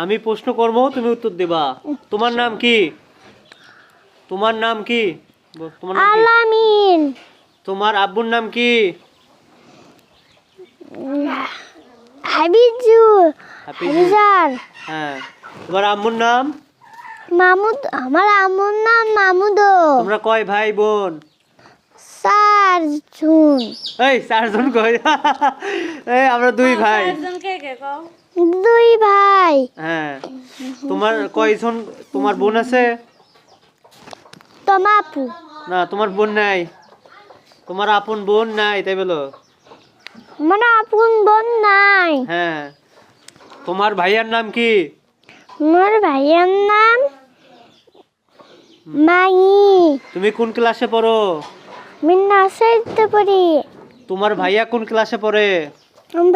আমি প্রশ্ন করব তুমি উত্তর দেবা। তোমার নাম কি? তোমার নাম কি? তোমার নাম কি? আলামিন। তোমার আব্বুর নাম কি? হাবিজার হ্যাঁ। তোমার আম্মুর নাম? মামুদ আমার আম্মুর নাম মামুদো। তোমরা কয় ভাই বোন? চার জুন এই চারজন কয় এই আমরা দুই ভাই। দুই ভাই। হ্যাঁ। তোমার কয়জন তোমার বোন আছে? তোমাপু না তোমার বোন নাই। তোমার আপন বোন নাই তাই বলো। আমার আপন বোন নাই। হ্যাঁ। তোমার ভাইয়ার নাম কি? আমার ভাইয়ের নাম মাই তুমি কোন ক্লাসে পড়ো? আমি নার্সারিতে পড়ি তোমার ভাইয়া কোন ক্লাসে পড়ে?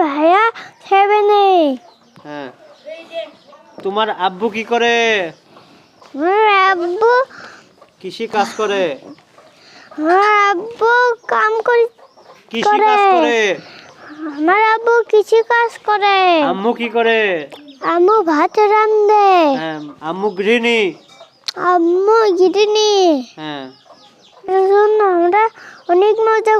ভাইয়া সেভেনে হ্যাঁ। তোমার আব্বু কি করে? আব্বু কৃষি কাজ করে। আমার আব্বু কাম করি কৃষি কাজ করে। আমার আব্বু কিছু কাজ করে। আম্মু কি করে? আম্মু ভাত রান্ধে। হ্যাঁ আম্মু গৃহিণী। আম্মু গিরিনি হ্যাঁ।